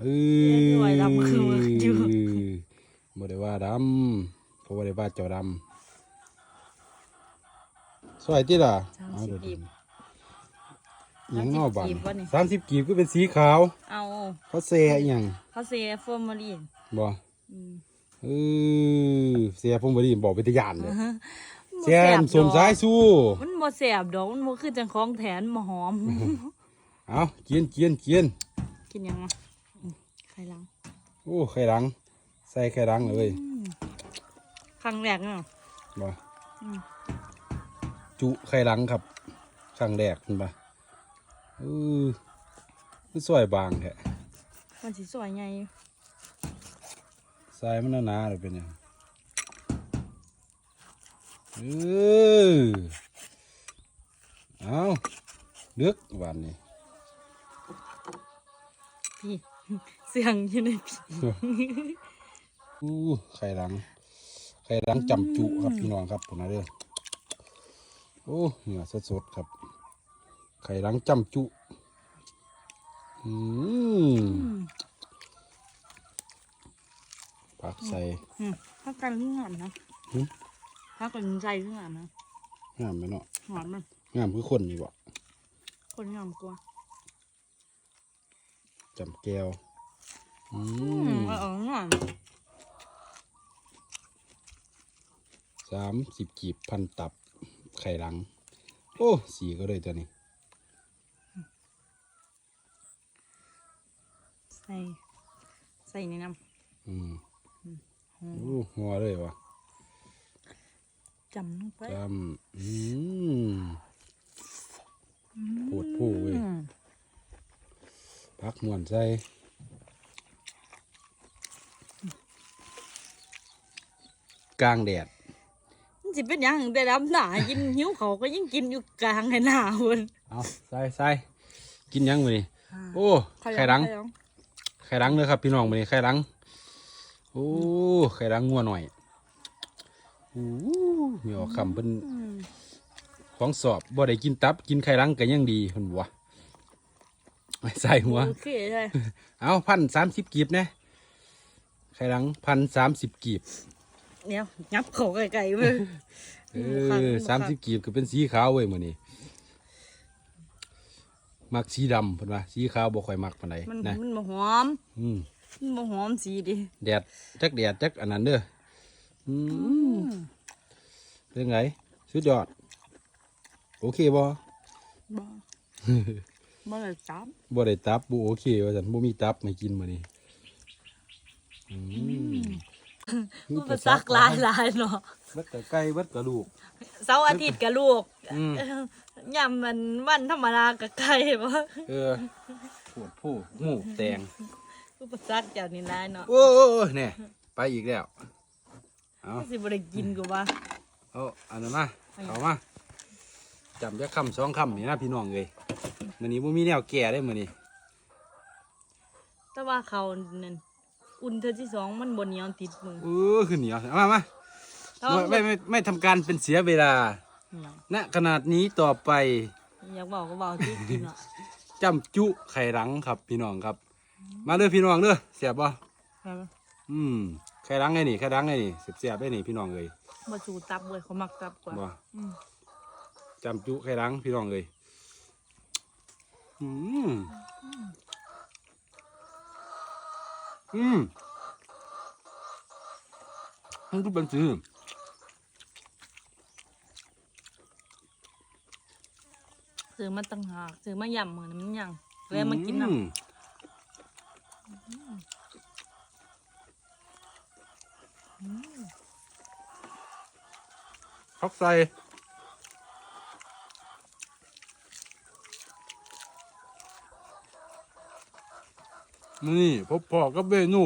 เอเรียกว่าดำคืออยู่ บ่ได้ว่าดำเพราะว่าได้ว่าเจ้าดำสวยติล่ะสามเอาสิบเดี๋ยวกีบ หยังนอกบ้านสามสิบกีบวะนี่ สามสิบกีบก็เป็นสีขาวเอาเขาแซ่อหยังเขาเสียฟอร์มาลีนบ่อืมเออแซ่ผมบ่ได้บอกเป็นตะยานเลยบ่แซ่มสมสายสู้ มันบ่แสบดอก มันบ่คือจังของแถนมาหอม เอากินกินกินกินยังอะ อืมไข่ลังโอ้ไข่ดัง ใส่ไข่ดังเลยเว้ยครั้งแรกเนาะบ่อืมจุไข่ดังครับครั้งแรกเห็นปะเออคือสวยบางแท้มันสิสวยไงทรายมันหนาๆเลยเป็นหยังเออเอาเลือกหวานนี่พี่เสียงอยู่ในพี่อู้ไข่ดัง ไข่ดังจำจุครับพี่น้องครับผมนะเด้อโอ้เหนือสดๆครับ ไข่ดังจำจุอืมอืมผักใส่อืมพักกันเรื่องงามนะหึพักกันใจเรื่องงามนะงามไหมเนาะหอมมันงามคือคนนี่บ่คนงามกว่าจำแก้ว อือืมมเอองามสามสิบกีบพันตับ ไข่ดัง โอ้สีก็เลยตัวนี้ ใส่ ใส่ในน้อืมำหอมโอ้หัวเลยวะจำลงไปจำอืมปวดผู้เว้ยอืมพักมวนใส่ กลางแดดมันสิเป็นหยังแต่ดำหนากินหิวเขาวก็ยิ่งกินอยู่กลางให้หนาเว้ยเอาใส่ใส่กินยังมือนี่โอ้ไข่ดังไข่ไข่ดังเลยครับพี่น้องมือนี่ไข่ดัง โอ้ไข่ดังงัวหน่อยโอ้มีออกคำเป็นอืมของสอบบ่ได้กินตับ กินไข่ดังก็ยังดีคนวะไม่ใส่หัว โอเคเลยเอาพันสามสิบกีบนะไข่ดังพันสามสิบกีบ เดี๋ยวยับเขาไกลๆเว้ยเออสามสิบกีบก็เป็นสีขาวเว้ยมือนี่มักสีดำเพิ่นว่าสีขาวบ่ค่อยมักปานใดมันนะมันบ่หอมอืมมันบ่หอมสีดิแดดจักแดดจักอันนั้นเด้ออืมเป็นไงสุดยอด โอเคบ่บ่บ่เลยจับบ่ได้ตับบ่โอเคว่าซั่นบ่มีตับให้กินมื้อนี้อืม อุปสรรคหลายหลายๆเนาะเบิดกับไก่เบิดกับลูกเสาร์อาทิตย์กับลูกอืมยามมันวันธรรมดากับไก่บ่เออปวดผู้หมูแตงอุปสรรคเจ้านี่หลายเนาะโอ้โอ้โอ้เนี่ยไปอีกแล้วเอาสิบ่ได้กินกูว่าเอาอันนั้นมาเอามาจำจะคำสองคำนี่นะพี่น้องเลยมื้อนี้บ่มีแนวแก่ได้มื้อนี้แต่ว่าเขานั่น อุ่นเธอที่สองมันบ่เหนียวติดมือเออขึ้นเหนียวเอามามาแต่ว่าไม่ไม่ไม่ทำการเป็นเสียเวลาณขนาดนี้ต่อไป อยากบอกก็บอกที่กินอะจำจุไข่หลังครับพี่น้องครับ มาเด้อพี่น้องเด้อเสียบบ่อืมไข่หลังไงนี่ไข่หลังไงนี่เสียบๆได้นี่พี่น้องเลยบ่สูตับเว้ยเขามักตับกว่าบ่อืมจำจุไข่หลังพี่น้องเลยอืม อืมมันก็เป็นสีซื้อมาตั้งหากซื้อมายำมื้อนั้นมันยังแล้วมากินน้ำอืพักใส่ นี่พบพอกับเบนู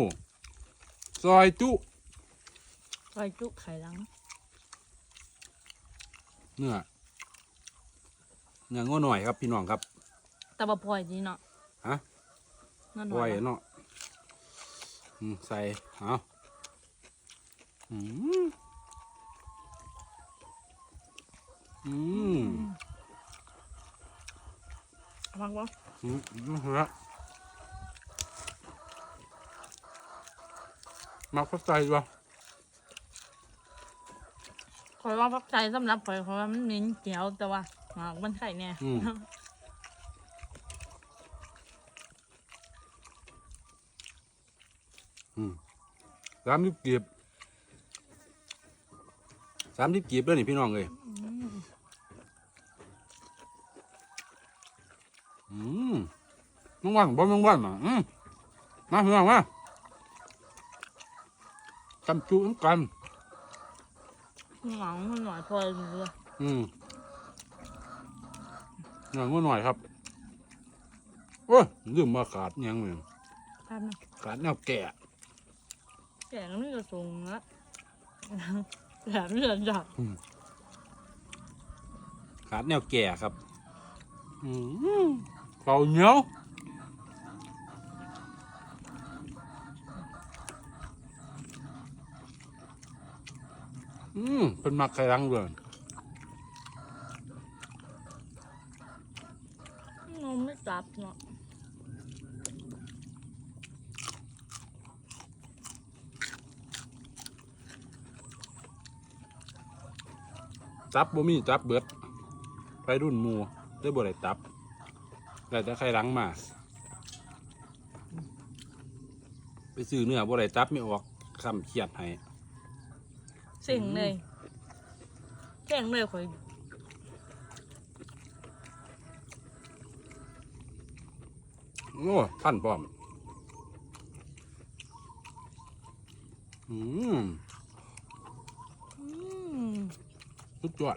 ซอยจุซอยจุไข่หลังเนื้อเนื้อง้อหน่อยครับพี่น้องครับแต่บ่พอยดีเนาะฮะนั่นไว้ว่าเนาะอืมใส่เอาอืมอืมฟังบ่อืมอืมฮะ มักพักใจวะข่อยว่าพักใจสำหรับข่อยข่อยว่ามันเหม็นเจียวแต่ว่าหมากมันไข่แน่อืมอืม สามสิบกีบสามสิบกีบแล้วนี่พี่น้องเลยอืมมังวันบ่มังวันอะอืมมาพี่น้องมา จำจุน้ำกันหมากมันหน่อยพอเลยอืมหน่อยงหน่อยครับโอ้ยลืมมาขาดหยังเลยครับนะขาดแนวแก่แกงนี่ก็สูงละแถมนี่ก็จับขาดแนวแก่ครับ อืมเป่าเหนียว อืมเป็นมักไข่รังเลยนมไม่จับเนาะตับบ่มีตับเบิดไปรุ่นหมูได้บ่ได้ตับได้แต่ไข่รังมา ไปซื้อเนื้อบ่ได้ตับไม่ออกคำเครียดให้ เสียงเลยเสียงเลยข่อยโอ้ท่านพร้อม อืมอืม สุดยอด